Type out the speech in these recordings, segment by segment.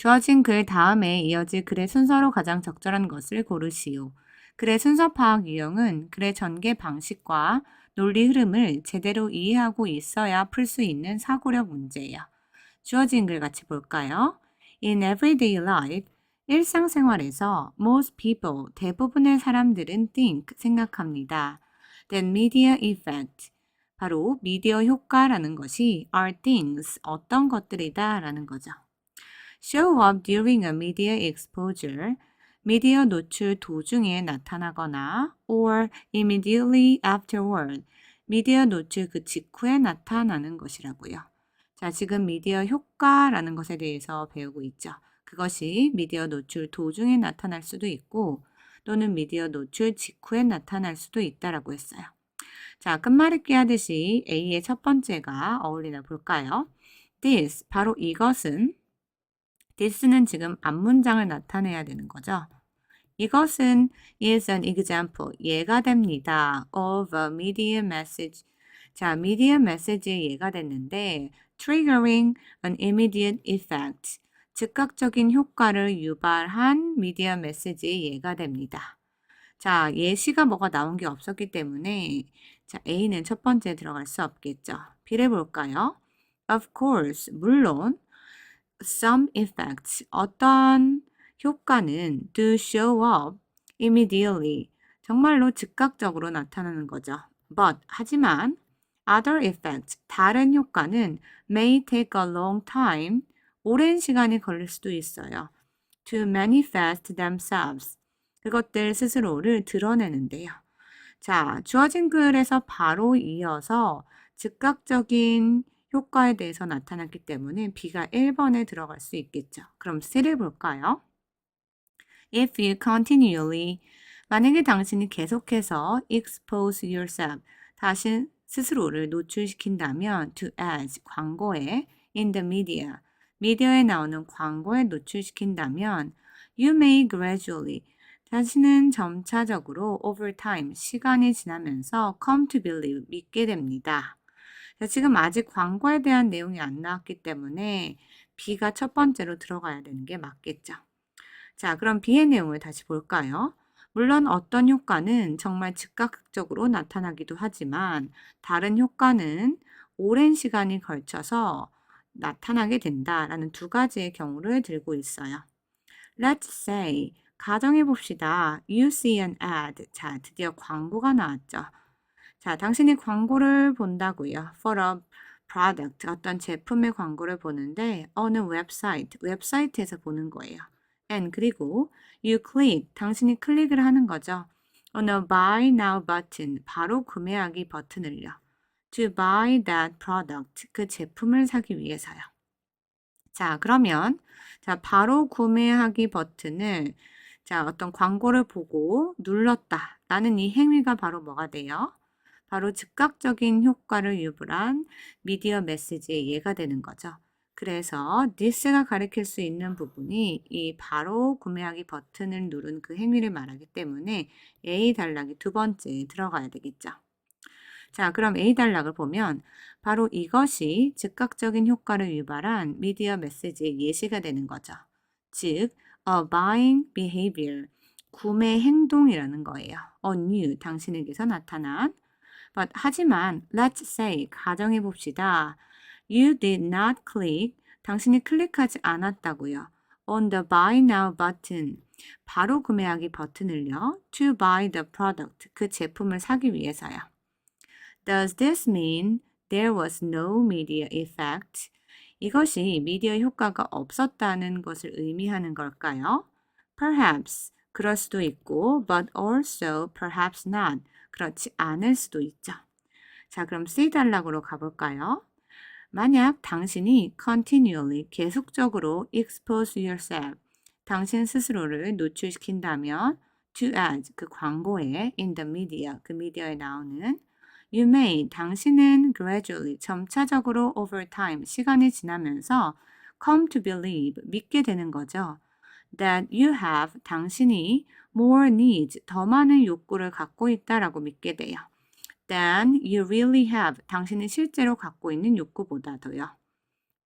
주어진 글 다음에 이어질 글의 순서로 가장 적절한 것을 고르시오. 글의 순서 파악 유형은 글의 전개 방식과 논리 흐름을 제대로 이해하고 있어야 풀 수 있는 사고력 문제예요. 주어진 글 같이 볼까요? In everyday life, 일상생활에서 most people, 대부분의 사람들은 think, 생각합니다. That media effect, 바로 미디어 효과라는 것이 are things, 어떤 것들이다 라는 거죠. Show up during a media exposure, 미디어 노출 도중에 나타나거나 or immediately afterward, 미디어 노출 그 직후에 나타나는 것이라고요. 자, 지금 미디어 효과라는 것에 대해서 배우고 있죠. 그것이 미디어 노출 도중에 나타날 수도 있고 또는 미디어 노출 직후에 나타날 수도 있다라고 했어요. 자, 끝말잇기 하듯이 A의 첫 번째가 어울리나 볼까요? This, 바로 이것은 this는 지금 앞문장을 나타내야 되는 거죠. 이것은 is an example, 예가 됩니다. of a media message. 자, media message의 예가 됐는데 triggering an immediate effect. 즉각적인 효과를 유발한 미디어 메시지의 예가 됩니다. 자, 예시가 뭐가 나온 게 없었기 때문에 자, A는 첫 번째 들어갈 수 없겠죠. B를 볼까요? Of course, 물론 some effects, 어떤 효과는 do show up immediately, 정말로 즉각적으로 나타나는 거죠. But, 하지만 other effects, 다른 효과는 may take a long time, 오랜 시간이 걸릴 수도 있어요. to manifest themselves, 그것들 스스로를 드러내는데요. 자, 주어진 글에서 바로 이어서 즉각적인 효과에 대해서 나타났기 때문에 B가 1번에 들어갈 수 있겠죠. 그럼 C를 볼까요? If you continually, 만약에 당신이 계속해서 expose yourself, 다시 스스로를 노출시킨다면 to ads, 광고에, in the media, 미디어에 나오는 광고에 노출시킨다면 you may gradually, 자신은 점차적으로 over time, 시간이 지나면서 come to believe, 믿게 됩니다. 자, 지금 아직 광고에 대한 내용이 안 나왔기 때문에 B가 첫 번째로 들어가야 되는 게 맞겠죠. 자, 그럼 B의 내용을 다시 볼까요? 물론 어떤 효과는 정말 즉각적으로 나타나기도 하지만 다른 효과는 오랜 시간이 걸쳐서 나타나게 된다라는 두 가지의 경우를 들고 있어요. Let's say, 가정해 봅시다. You see an ad. 자, 드디어 광고가 나왔죠. 자, 당신이 광고를 본다고요. For a product, 어떤 제품의 광고를 보는데 어느 웹사이트, 웹사이트에서 보는 거예요. and 그리고 you click, 당신이 클릭을 하는 거죠. on a buy now button, 바로 구매하기 버튼을요. to buy that product, 그 제품을 사기 위해서요. 자, 그러면 자, 바로 구매하기 버튼을 자, 어떤 광고를 보고 눌렀다. 라는 이 행위가 바로 뭐가 돼요? 바로 즉각적인 효과를 유발한 미디어 메시지의 예가 되는 거죠. 그래서 this가 가리킬 수 있는 부분이 이 바로 구매하기 버튼을 누른 그 행위를 말하기 때문에 A 단락이 두 번째 들어가야 되겠죠. 자, 그럼 A 단락을 보면 바로 이것이 즉각적인 효과를 유발한 미디어 메시지의 예시가 되는 거죠. 즉, a buying behavior, 구매 행동이라는 거예요. a new, 당신에게서 나타난. But, 하지만, let's say, 가정해 봅시다. You did not click, 당신이 클릭하지 않았다고요. on the buy now button, 바로 구매하기 버튼을요. to buy the product, 그 제품을 사기 위해서요. Does this mean there was no media effect? 이것이 미디어 효과가 없었다는 것을 의미하는 걸까요? Perhaps, 그럴 수도 있고, but also perhaps not, 그렇지 않을 수도 있죠. 자, 그럼 C 단락으로 가볼까요? 만약 당신이 continually, 계속적으로 expose yourself, 당신 스스로를 노출시킨다면 to ads, 그 광고에 in the media, 그 미디어에 나오는 You may, 당신은 gradually, 점차적으로 over time, 시간이 지나면서 come to believe, 믿게 되는 거죠. That you have, 당신이 more needs, 더 많은 욕구를 갖고 있다라고 믿게 돼요. Than you really have, 당신이 실제로 갖고 있는 욕구보다도요.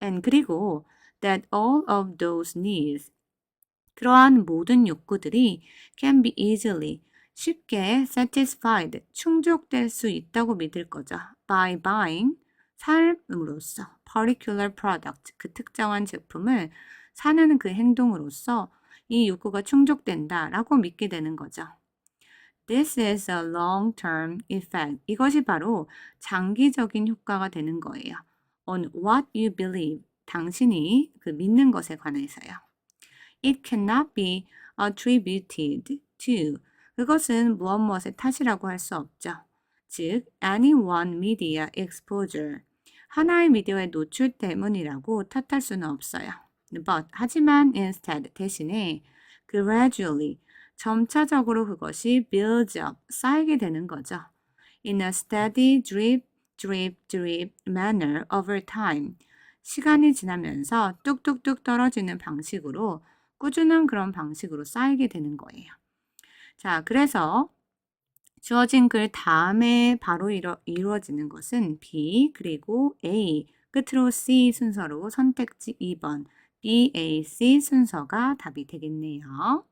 And 그리고 that all of those needs 그러한 모든 욕구들이 can be easily 쉽게 satisfied 충족될 수 있다고 믿을 거죠. by buying 삶으로써 particular product 그 특정한 제품을 사는 그 행동으로써 이 욕구가 충족된다라고 믿게 되는 거죠. This is a long-term effect. 이것이 바로 장기적인 효과가 되는 거예요. On what you believe. 당신이 그 믿는 것에 관해서요. It cannot be attributed to. 그것은 무엇 무엇의 탓이라고 할 수 없죠. 즉, any one media exposure. 하나의 미디어에 노출 때문이라고 탓할 수는 없어요. But, 하지만 instead 대신에 gradually 점차적으로 그것이 builds up, 쌓이게 되는 거죠. In a steady drip, drip, drip manner over time. 시간이 지나면서 뚝뚝뚝 떨어지는 방식으로 꾸준한 그런 방식으로 쌓이게 되는 거예요. 자, 그래서 주어진 글 다음에 바로 이루, 이루어지는 것은 B 그리고 A 끝으로 C 순서로 선택지 2번 B, A, C 순서가 답이 되겠네요.